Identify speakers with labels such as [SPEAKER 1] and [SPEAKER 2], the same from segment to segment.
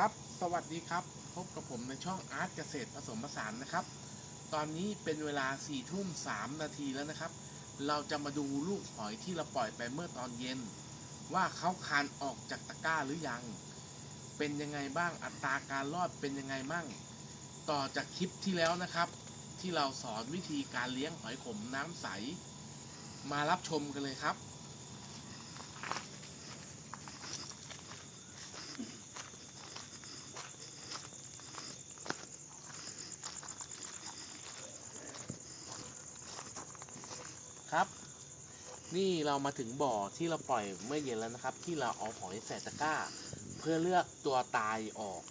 [SPEAKER 1] ครับ สวัสดีครับ พบกับผมในช่องอาร์ตเกษตรผสมผสานนะครับ ตอนนี้เป็นเวลา4ี่ทุ่มสามนาทีแล้วนะครับ เราจะมาดูลูกหอยที่เราปล่อยไปเมื่อตอนเย็น ว่าเขาคานออกจากตะกร้าหรือยัง เป็นยังไงบ้างอัตราการรอดเป็นยังไงมั่งต่อจากคลิปที่แล้วนะครับ ที่เราสอนวิธีการเลี้ยงหอยขมน้ำใส มารับชมกันเลยครับ ครับ นี่เรามาถึงบ่อที่เราปล่อยเมื่อเย็นแล้วนะครับ ที่เราเอาหอยใส่ตะกร้า เพื่อเลือกตัวตายออก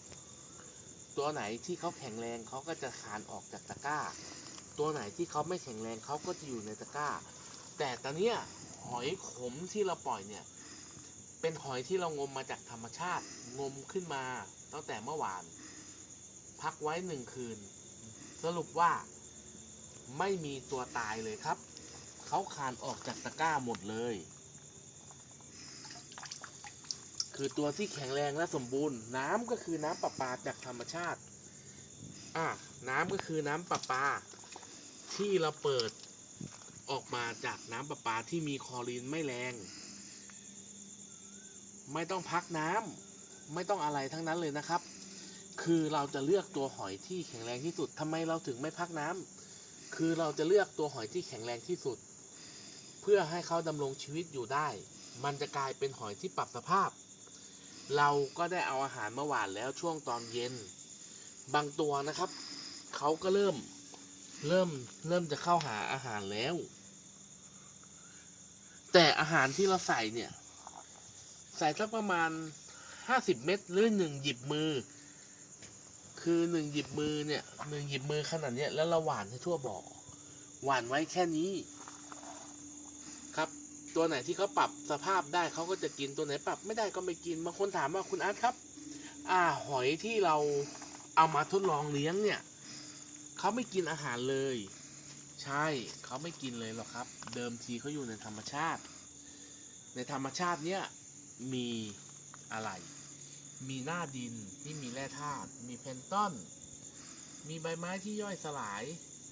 [SPEAKER 1] ตัวไหนที่เขาแข็งแรงเขาก็จะคานออกจากตะกร้า ตัวไหนที่เขาไม่แข็งแรงเขาก็จะอยู่ในตะกร้า แต่ตอนนี้หอยขมที่เราปล่อยเนี่ย เป็นหอยที่เรางมมาจากธรรมชาติงมขึ้นมา ตั้งแต่เมื่อวาน พักไว้หนึ่งคืน สรุปว่าไม่มีตัวตายเลยครับ เขาคานออกจากตะกร้าหมดเลย คือตัวที่แข็งแรงและสมบูรณ์ น้ำก็คือน้ำประปาจากธรรมชาติ อะน้ำก็คือน้ำประปา ที่เราเปิดออกมาจากน้ำประปาที่มีคลอรีนไม่แรง ไม่ต้องพักน้ำไม่ต้องอะไรทั้งนั้นเลยนะครับ คือเราจะเลือกตัวหอยที่แข็งแรงที่สุดทำไมเราถึงไม่พักน้ำคือเราจะเลือกตัวหอยที่แข็งแรงที่สุด เพื่อให้เขาดำรงชีวิตอยู่ได้ มันจะกลายเป็นหอยที่ปรับสภาพ เราก็ได้เอาอาหารมาหวานแล้วช่วงตอนเย็น บางตัวนะครับเขาก็เริ่มเริ่มเริ่มจะเข้าหาอาหารแล้ว แต่อาหารที่เราใส่เนี่ย ใส่สักประมาณห้าสิบเม็ดหรือหนึ่งหยิบมือ คือหนึ่งหยิบมือเนี่ยหนึ่งหยิบมือขนาดเนี้ยแล้วเราหวานให้ทั่วบ่อหวานไว้แค่นี้ ตัวไหนที่เขาปรับสภาพได้เขาก็จะกินตัวไหนปรับไม่ได้ก็ไม่กินบางคนถามว่าคุณอาร์ตครับ อ่าหอยที่เราเอามาทดลองเลี้ยงเนี่ยเขาไม่กินอาหารเลย ใช่เขาไม่กินเลยหรอกครับ เดิมทีเขาอยู่ในธรรมชาติ ในธรรมชาติเนี่ยมีอะไร มีหน้าดินที่มีแร่ธาตุมีเพนต้นมีใบไม้ที่ย่อยสลาย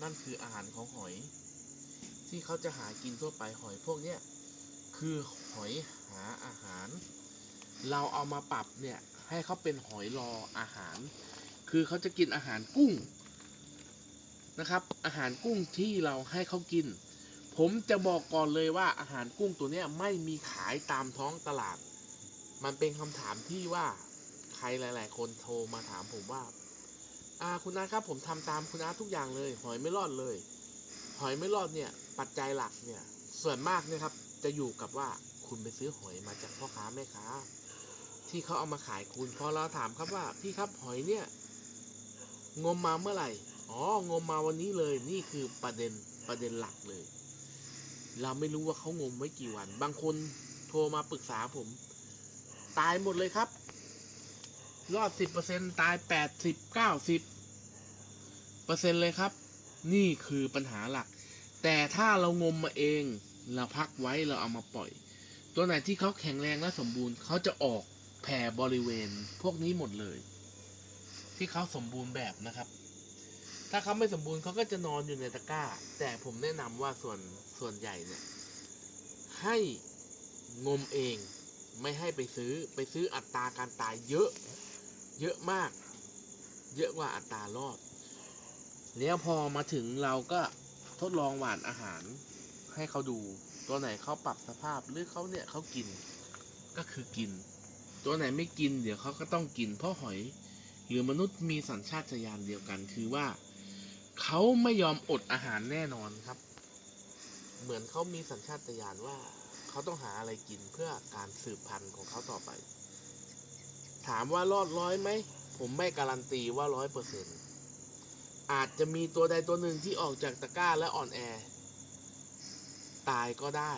[SPEAKER 1] นั่นคืออาหารของหอย ที่เขาจะหากินทั่วไปหอยพวกเนี้ย คือหอยหาอาหาร เราเอามาปรับเนี่ยให้เขาเป็นหอยรออาหาร คือเขาจะกินอาหารกุ้งนะครับ อาหารกุ้งที่เราให้เขากิน ผมจะบอกก่อนเลยว่าอาหารกุ้งตัวนี้ไม่มีขายตามท้องตลาด มันเป็นคำถามที่ว่าใครหลาย ๆ คนโทรมาถามผมว่าอ่าคุณอาครับผมทำตามคุณอาทุกอย่างเลย หอยไม่รอดเลย หอยไม่รอดเนี่ย ปัจจัยหลักเนี่ย ส่วนมากเนี่ยครับ จะอยู่กับว่าคุณไปซื้อหอยมาจากพ่อค้าแม่ค้า ที่เขาเอามาขายคุณพอเราถามครับว่า พี่ครับหอยเนี่ย งมมาเมื่อไหร่อ๋องมมาวันนี้เลยนี่คือประเด็นประเด็นหลักเลย เราไม่รู้ว่าเขางมไว้กี่วัน บางคนโทรมาปรึกษาผม ตายหมดเลยครับรอดสิบเปอร์เซ็นตายแปดสิบเก้าสิบเปอร์เซ็นเลยครับ นี่คือปัญหาหลัก แต่ถ้าเรางมมาเอง เราพักไว้เราเอามาปล่อย ตัวไหนที่เขาแข็งแรงและสมบูรณ์เขาจะออกแผ่บริเวณพวกนี้หมดเลย ที่เขาสมบูรณ์แบบนะครับ ถ้าเขาไม่สมบูรณ์เขาก็จะนอนอยู่ในตะกร้า แต่ผมแนะนำว่าส่วนส่วนใหญ่เนี่ยให้งมเองไม่ให้ไปซื้อไปซื้ออัตราการตายเยอะ เยอะมาก เยอะกว่าอัตรารอดแล้วพอมาถึงเราก็ทดลองหวานอาหาร ให้เขาดู ตัวไหนเขาปรับสภาพหรือเขาเนี่ยเขากิน ก็คือกิน ตัวไหนไม่กิน เดี๋ยวเขาก็ต้องกิน เพราะหอย หรือมนุษย์มีสัญชาตญาณเดียวกัน คือว่าเขาไม่ยอมอดอาหารแน่นอนครับ เหมือนเขามีสัญชาตญาณว่าเขาต้องหาอะไรกินเพื่อการสืบพันธุ์ของเขาต่อไป ถามว่ารอดร้อยไหมผมไม่การันตีว่าร้อยเปอร์เซ็นอาจจะมีตัวใดตัวหนึ่งที่ออกจากตะกร้าและอ่อนแอ ตายก็ได้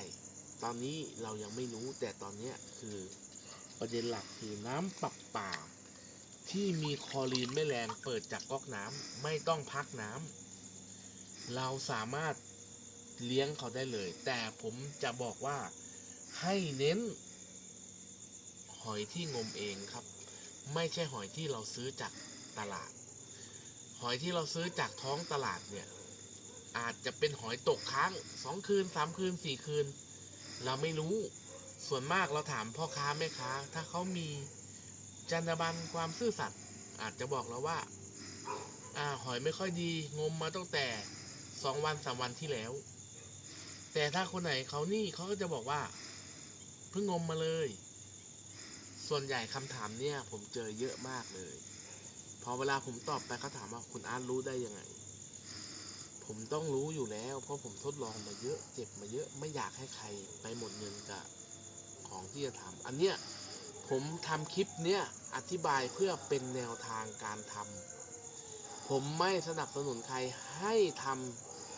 [SPEAKER 1] ตอนนี้เรายังไม่รู้แต่ตอนนี้คือประเด็นหลักคือน้ำปรับป่า ที่มีคลอรีนไม่แรงเปิดจากก๊อกน้ำไม่ต้องพักน้ำเราสามารถเลี้ยงเขาได้เลย แต่ผมจะบอกว่าให้เน้น หอยที่งมเองครับ ไม่ใช่หอยที่เราซื้อจากตลาด หอยที่เราซื้อจากท้องตลาดเนี่ย อาจจะเป็นหอยตกค้างสองคืนสามคืนสี่คืน เราไม่รู้ส่วนมากเราถามพ่อค้าแม่ค้า ถ้าเขามีจรรยาบรรณความซื่อสัตย์อาจจะบอกเราว่า อ่าหอยไม่ค่อยดีงมมาตั้งแต่สองวันสามวันที่แล้ว แต่ถ้าคนไหนเขานี่เขาก็จะบอกว่า เพิ่งงมมาเลย ส่วนใหญ่คำถามเนี่ย ผมเจอเยอะมากเลย พอเวลาผมตอบไปเขาถามว่าคุณอาร์ตรู้ได้ยังไง ผมต้องรู้อยู่แล้ว เพราะผมทดลองมาเยอะ เจ็บมาเยอะไม่อยากให้ใครไปหมดเงินกับของที่จะทำอันเนี้ยผมทำคลิปเนี้ยอธิบายเพื่อเป็นแนวทางการทำผมไม่สนับสนุนใครให้ท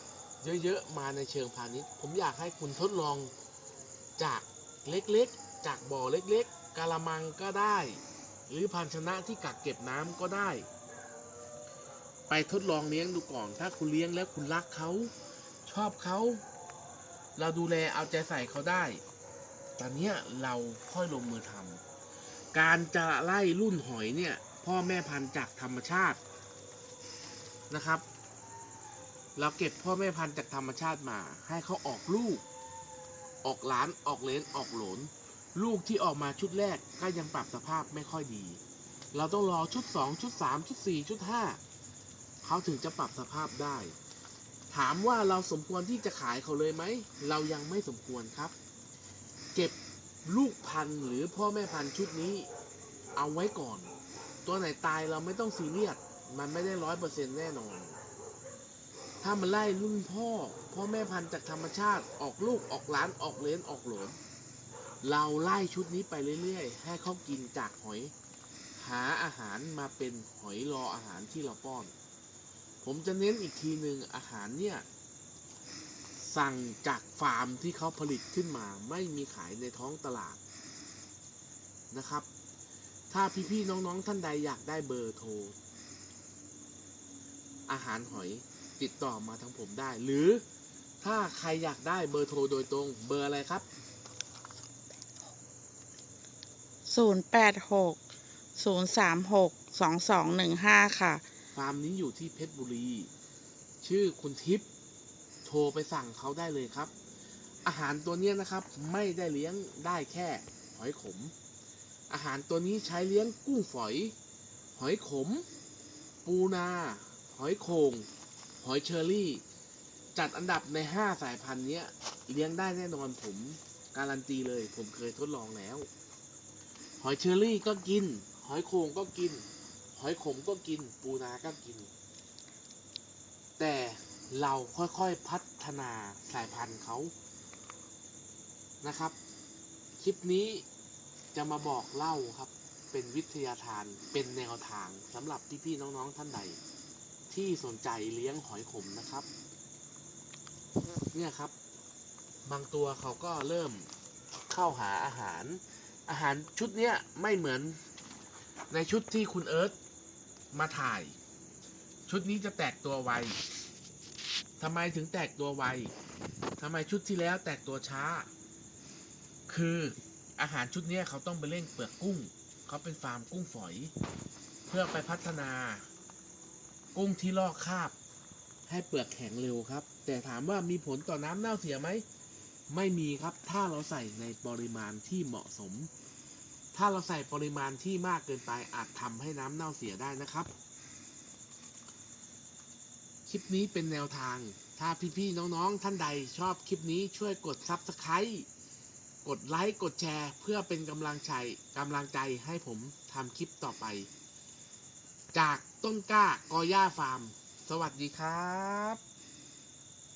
[SPEAKER 1] ำเยอะๆมาในเชิงพาณิชย์ ผมอยากให้คุณทดลองจากเล็กๆ จากบ่อเล็กๆกะละมังก็ได้ หรือภาชนะที่กักเก็บน้ำก็ได้ ไปทดลองเลี้ยงดูก่อน ถ้าคุณเลี้ยงแล้วคุณรักเขา ชอบเขา เราดูแลเอาใจใส่เขาได้ ตอนนี้เราค่อยลงมือทำการจะไล่รุ่นหอยเนี่ย พ่อแม่พันธุ์จากธรรมชาตินะครับ เราเก็บพ่อแม่พันธุ์จากธรรมชาติมา ให้เขาออกลูก ออกหลานออกเลนออกหลน ลูกที่ออกมาชุดแรกก็ยังปรับสภาพไม่ค่อยดี เราต้องรอชุด 2 ชุด 3 ชุด 4 ชุด 5 เขาถึงจะปรับสภาพได้ ถามว่าเราสมควรที่จะขายเขาเลยไหม เรายังไม่สมควรครับ เก็บลูกพันธุ์หรือพ่อแม่พันธุ์ชุดนี้เอาไว้ก่อน ตัวไหนตายเราไม่ต้องซีเรียส มันไม่ได้ร้อยเปอร์เซ็นต์แน่นอน ถ้ามันไล่รุ่นพ่อ พ่อแม่พันธุ์จากธรรมชาติออกลูกออกหลานออกเลนออกหลนเราไล่ชุดนี้ไปเรื่อยๆ ให้เขากินจากหอย หาอาหารมาเป็นหอยรออาหารที่เราป้อน ผมจะเน้นอีกทีหนึ่งอาหารเนี่ย สั่งจากฟาร์มที่เขาผลิตขึ้นมา ไม่มีขายในท้องตลาดนะครับ ถ้าพี่ๆน้องๆท่านใดอยากได้เบอร์โทร อาหารหอยติดต่อมาทางผมได้ หรือถ้าใครอยากได้เบอร์โทรโดยตรงเบอร์อะไรครับ
[SPEAKER 2] ศูนย์แปดหกศูนย์สามหกสองสองหนึ่งห้าค่ะ
[SPEAKER 1] ฟาร์มนี้อยู่ที่เพชรบุรี ชื่อคุณทิพย์โทรไปสั่งเขาได้เลยครับ อาหารตัวเนี้ยนะครับไม่ได้เลี้ยงได้แค่หอยขม อาหารตัวนี้ใช้เลี้ยงกุ้งฝอย หอยขม ปูนา หอยโขงหอยเชอรี่ จัดอันดับใน 5 สายพันธุ์เนี้ยเลี้ยงได้แน่นอนผมการันตีเลยผมเคยทดลองแล้ว หอยเชอรี่ก็กิน หอยโขงก็กิน อยขมก็กินปูนาก็กิน แต่เราค่อยๆพัฒนาสายพันธุ์เขานะครับ คลิปนี้จะมาบอกเล่าครับ เป็นวิทยาทานเป็นแนวทางสำหรับพี่ๆน้องๆท่านใด ที่สนใจเลี้ยงหอยขมนะครับ เนี่ยครับ บางตัวเขาก็เริ่มเข้าหาอาหาร อาหารชุดเนี้ยไม่เหมือนในชุดที่คุณเอิร์ธ มาถ่าย ชุดนี้จะแตกตัวไวทำไมถึงแตกตัวไวทำไมชุดที่แล้วแตกตัวช้า คืออาหารชุดนี้เขาต้องไปเล่นเปลือกกุ้ง เขาเป็นฟาร์มกุ้งฝอย เพื่อไปพัฒนา กุ้งที่ลอกคราบ ให้เปลือกแข็งเร็วครับ แต่ถามว่ามีผลต่อน้ำเน่าเสียไหม ไม่มีครับ ถ้าเราใส่ในปริมาณที่เหมาะสม ถ้าเราใส่ปริมาณที่มากเกินไปอาจทำให้น้ำเน่าเสียได้นะครับ คลิปนี้เป็นแนวทาง ถ้าพี่ๆน้องๆ ท่านใดชอบคลิปนี้ช่วยกด Subscribe กดไลค์กดแชร์ เพื่อเป็นกำลังใจกำลังใจให้ผมทำคลิปต่อไป จากต้นกล้ากอย่าฟาร์ม สวัสดีครับ